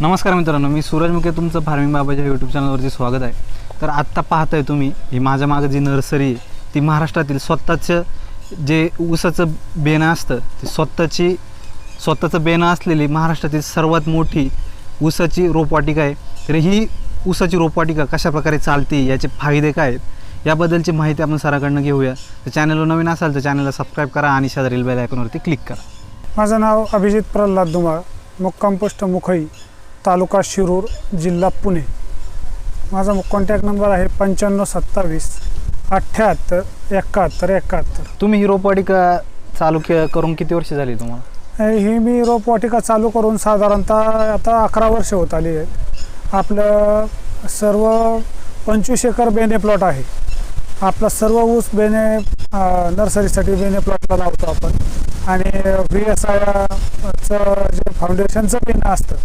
नमस्कार मित्रांनो मी सूरज मुके तुमचं फार्मिंग बाबाच्या यूट्यूब चॅनलवरती स्वागत आहे. तर आत्ता पाहताय तुम्ही ही माझ्या मागं जी नर्सरी आहे ती महाराष्ट्रातील स्वतःचं जे ऊसाचं बेणं असतं ती स्वतःची स्वतःचं बेणं असलेली महाराष्ट्रातील सर्वात मोठी ऊसाची रोपवाटिका आहे. तर ही ऊसाची रोपवाटिका कशा प्रकारे चालते याचे फायदे काय आहेत याबद्दलची माहिती आपण सराकडनं घेऊया. तर चॅनलवर नवीन असाल तर चॅनलला सबस्क्राईब करा आणि शेजारील बेल आयकॉनवरती क्लिक करा. माझं नाव अभिजित प्रल्हाद धुमाळ मुक्काम पोस्ट मुखई. तालुका शिरूर जिल्हा पुणे. माझा कॉन्टॅक्ट नंबर आहे पंच्याण्णव सत्तावीस अठ्ठ्याहत्तर एकाहत्तर एकाहत्तर. तुम्ही ही रोपवाटिका चालू के करून किती वर्ष झाली तुम्हाला? ही मी रोपवाटिका चालू करून साधारणतः आता अकरा वर्ष होत आली आहेत आपलं सर्व पंचवीस एकर बेने प्लॉट आहे. आपला सर्व ऊस बेने अं, नर्सरीसाठी बेने प्लॉटला लावतो आपण. आणि व्ही एस आयचं जे फाउंडेशनचं बेनं असतं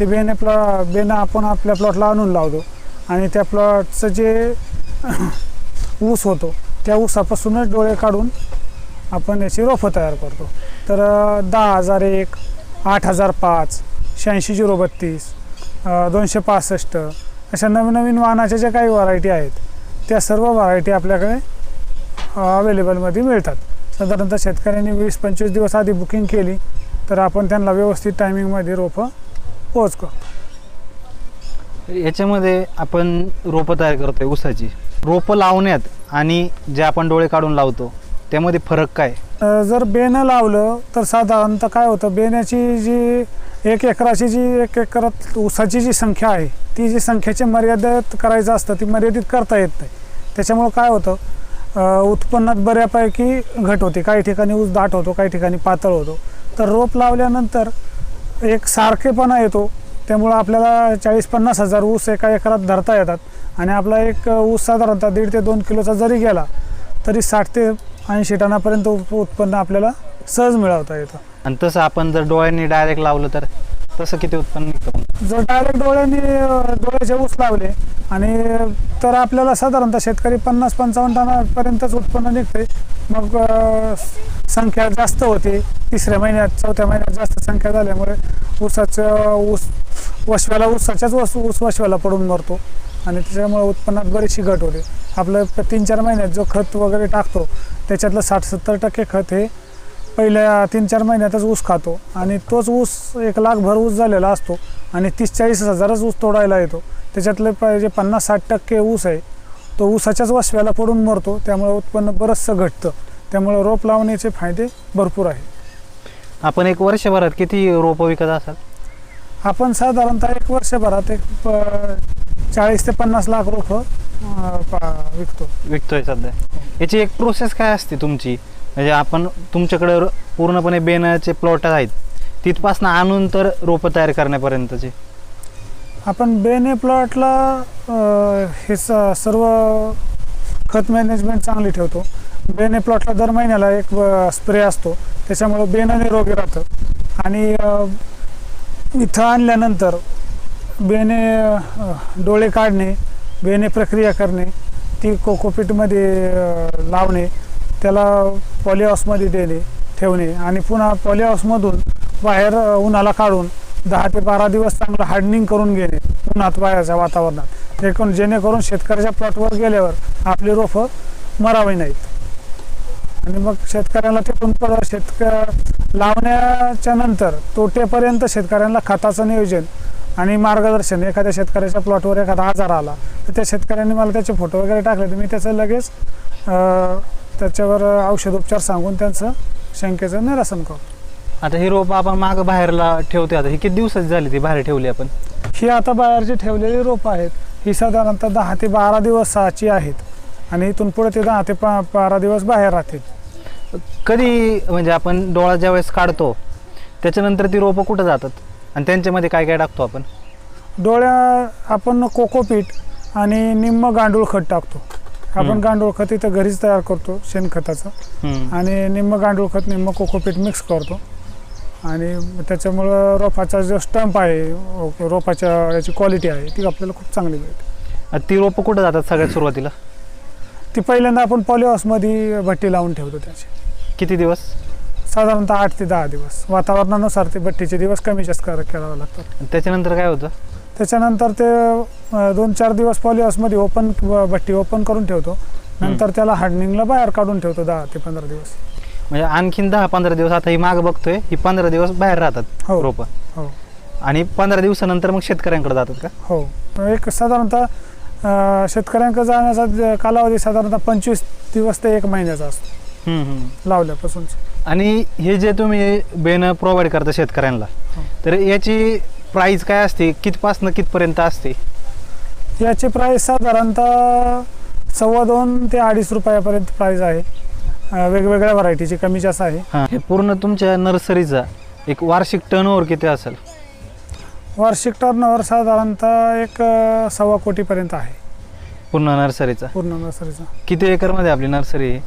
ते बेने प्लॉ बेनं आपण आपल्या प्लॉटला आणून लावतो. आणि त्या प्लॉटचं जे ऊस होतो त्या ऊसापासूनच डोळे काढून आपण याची रोपं तयार करतो. तर दहा हजार एक आठ हजार पाच शहाऐंशी झिरो बत्तीस दोनशे पासष्ट अशा नवीन नवीन वाहनाच्या ज्या काही व्हरायटी आहेत त्या सर्व व्हरायटी आपल्याकडे अवेलेबलमध्ये मिळतात. साधारणतः शेतकऱ्यांनी वीस पंचवीस दिवस आधी बुकिंग केली तर आपण त्यांना व्यवस्थित टायमिंगमध्ये रोपं करतो याच्यामध्ये आपण रोपं तयार करतोय ऊसाची. रोपं लावण्यात आणि जे आपण डोळे काढून लावतो त्यामध्ये फरक काय? अ, जर बेनं लावलं तर साधारणतः काय होतं? बेण्याची जी एक एकराची जी एक एकरात ऊसाची जी संख्या आहे ती जी संख्येची मर्यादित करायचं असतं ती मर्यादित करता येत नाही. त्याच्यामुळं काय होतं? अ, उत्पन्नात बऱ्यापैकी घट होते. काही ठिकाणी ऊस दाट होतो काही ठिकाणी पातळ होतो. तर रोप लावल्यानंतर एक सारखेपणा येतो. त्यामुळं आपल्याला चाळीस पन्नास हजार ऊस एका एकरात धरता येतात. आणि आपला एक ऊस साधारणतः दीड ते दोन किलोचा जरी गेला तरी साठ ते ऐंशी टनापर्यंत उप- उत्पन्न आपल्याला सहज मिळवता येतं. आणि तसं आपण जर डोळ्यांनी डायरेक्ट लावलं तर तसं किती उत्पन्न निघतं जर डायरेक्ट डोळ्यांनी डोळ्याचे ऊस लावले आणि तर आपल्याला साधारणतः शेतकरी पन्नास पंचावन्न टनापर्यंतच उत्पन्न निघते मग संख्या जास्त होते. तिसऱ्या महिन्यात चौथ्या महिन्यात जास्त संख्या झाल्यामुळे ऊसाचं ऊस वशव्याला ऊसाच्याच ऊस ऊस वशव्याला पडून मरतो. आणि त्याच्यामुळे उत्पन्नात बरीचशी घट होते. आपलं प- तीन चार महिन्यात जो खत वगैरे टाकतो त्याच्यातलं साठ सत्तर टक्के खत हे पहिल्या तीन चार महिन्यातच ऊस खातो. आणि तोच ऊस एक लाख भर ऊस झालेला असतो आणि तीस चाळीस हजारच ऊस तोडायला येतो. त्याच्यातले जे पन्नास साठ टक्के ऊस आहे तो ऊसाच्याच वशव्याला पडून मरतो. त्यामुळे उत्पन्न बरंचसं घटतं. त्यामुळे रोप लावण्याचे फायदे भरपूर आहेत. आपण एक वर्षभरात किती रोपं विकत असाल? आपण साधारणतः एक वर्षभरात एक प- चाळीस ते पन्नास लाख रोपं अं, पा- विकतो. विकतोय सध्या. याची एक प्रोसेस काय असते तुमची? म्हणजे आपण तुमच्याकडे र- पूर्णपणे बेनाचे प्लॉट आहेत. तिथपासनं आणून तर रोपं तयार करण्यापर्यंतचे. आपण बेने प्लॉटला हे स- सर्व खत मॅनेजमेंट चांगली ठेवतो. बेने प्लॉटला दर महिन्याला एक स्प्रे असतो. त्याच्यामुळं बेणं निरोगी राहतं. आणि इथं आणल्यानंतर बेणे डोळे काढणे बेणे प्रक्रिया करणे ती कोकोपीटमध्ये लावणे त्याला पॉलिहाऊसमध्ये देणे ठेवणे आणि पुन्हा पॉलिहाऊसमधून बाहेर उन्हाला काढून दहा ते बारा दिवस चांगलं हार्डनिंग करून घेणे उन्हात बाहेरच्या वातावरणात. एकूण जेणेकरून शेतकऱ्याच्या प्लॉटवर गेल्यावर आपली रोपं मरावी नाहीत. आणि मग शेतकऱ्याला तिथून परत शेतक लावण्याच्या नंतर तोटेपर्यंत शेतकऱ्यांना खताचं नियोजन आणि मार्गदर्शन. एखाद्या शेतकऱ्याच्या प्लॉटवर एखादा आजार आला तर त्या शेतकऱ्यांनी मला त्याचे फोटो वगैरे टाकले तर मी त्याचं लगेच त्याच्यावर औषधोपचार सांगून त्यांचं शंकेचं निरसन करतो. आता ही रोपं आपण मागं बाहेरला ठेवते आता. ही किती दिवसाची झाली ती बाहेर ठेवली आपण? ही आता बाहेरची ठेवलेली रोपं आहेत ही साधारणतः दहा ते बारा दिवसाची आहेत. आणि इथून पुढे ते दहा ते पा बारा दिवस बाहेर राहतील. कधी म्हणजे आपण डोळा ज्यावेळेस काढतो त्याच्यानंतर ती रोपं कुठं जातात? आणि त्यांच्यामध्ये काय काय टाकतो आपण? डोळ्या आपण कोकोपीट आणि निम्म गांडूळ खत टाकतो. आपण. गांडूळ खत इथं घरीच तयार करतो शेणखताचं. आणि निम्म गांडूळ खत निम्म कोकोपीट मिक्स करतो. आणि त्याच्यामुळं रोपाचा जो स्टंप आहे रोपाच्या याची क्वालिटी आहे ती आपल्याला खूप चांगली मिळते. ती रोपं कुठं जातात सगळ्यात सुरुवातीला? ती पहिल्यांदा आपण पॉलिहाऊसमध्ये भट्टी लावून ठेवतो त्याची. किती दिवस? साधारणतः आठ ते दहा दिवस. वातावरणानुसार ते भट्टीचे दिवस कमी जास्त कर- करावे लागतात. आणि त्याच्यानंतर काय होतं? त्याच्यानंतर ते अ, दोन चार दिवस पॉलिहाऊसमध्ये ओपन भट्टी ओपन करून ठेवतो. नंतर त्याला हार्डनिंगला बाहेर काढून ठेवतो दहा ते पंधरा दिवस. म्हणजे आणखीन दहा पंधरा दिवस आता ही माग बघतोय ही पंधरा दिवस बाहेर राहतात हो. रोपं. हो. आणि पंधरा दिवसानंतर मग शेतकऱ्यांकडे जातात का? हो. एक साधारणतः शेतकऱ्यांकडे जाण्याचा कालावधी साधारणतः पंचवीस दिवस ते एक महिन्याचा असतो. लावल्यापासून आणि हे जे तुम्ही बेन प्रोव्हाइड करता शेतकऱ्यांना हो. तर याची प्राइस काय असते? कितपासनं कितपर्यंत असते? याची प्राईस साधारणतः सव्वा दोन ते अडीच रुपयापर्यंत प्राईस आहे. वेगवेगळ्या व्हरायटीची कमी जास्त आहे. हां. हे पूर्ण तुमच्या नर्सरीचा एक वार्षिक टर्नओव्हर किती असेल? वार्षिक टर्नओव्हर साधारणतः एक अ, सव्वा कोटीपर्यंत आहे. पूर्ण नर्सरीचा? पूर्ण नर्सरीचा. किती एकरमध्ये आपली नर्सरी आहे?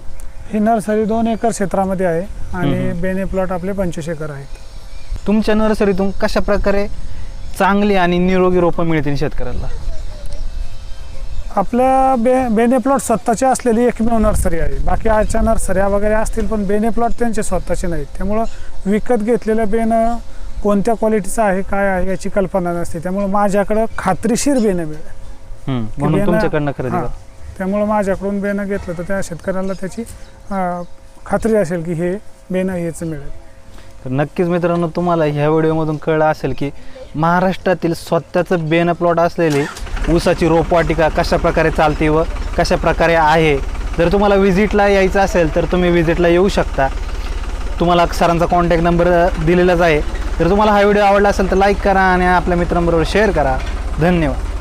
ही नर्सरी दोन एकर क्षेत्रामध्ये आहे आणि. बेने प्लॉट आपले पंचवीस एकर आहेत. तुमच्या नर्सरीतून कशा प्रकारे चांगली आणि निरोगी रोपं मिळतील शेतकऱ्याला आपल्या बे बेने प्लॉट स्वतःची असलेली एकमेव नर्सरी आहे. बाकी आजच्या नर्सऱ्या वगैरे असतील पण बेने प्लॉट त्यांचे स्वतःचे नाहीत. त्यामुळं विकत घेतलेलं बेनं कोणत्या क्वालिटीचं आहे काय आहे याची कल्पना नसते. त्यामुळं माझ्याकडं खात्रीशीर बेनं मिळेल म्हणून तुमच्याकडनं खरेदी हां. करा. त्यामुळं माझ्याकडून बेनं घेतलं तर त्या शेतकऱ्याला त्याची अं, खात्री असेल की हे बेनं हेच मिळेल. तर नक्कीच मित्रांनो तुम्हाला ह्या व्हिडिओमधून कळलं असेल की महाराष्ट्रातील स्वतःचं बेन प्लॉट असलेली ऊसाची रोपवाटिका कशा प्रकारे चालते व कशा प्रकारे आहे. जर तुम्हाला व्हिजिटला यायचं असेल तर तुम्ही व्हिजिटला येऊ शकता. तुम्हाला सरांचा कॉन्टॅक्ट नंबर दिलेलाच आहे. जर तुम्हाला हा व्हिडिओ आवडला असेल तर लाईक करा आणि आपल्या मित्रांबरोबर शेअर करा. धन्यवाद.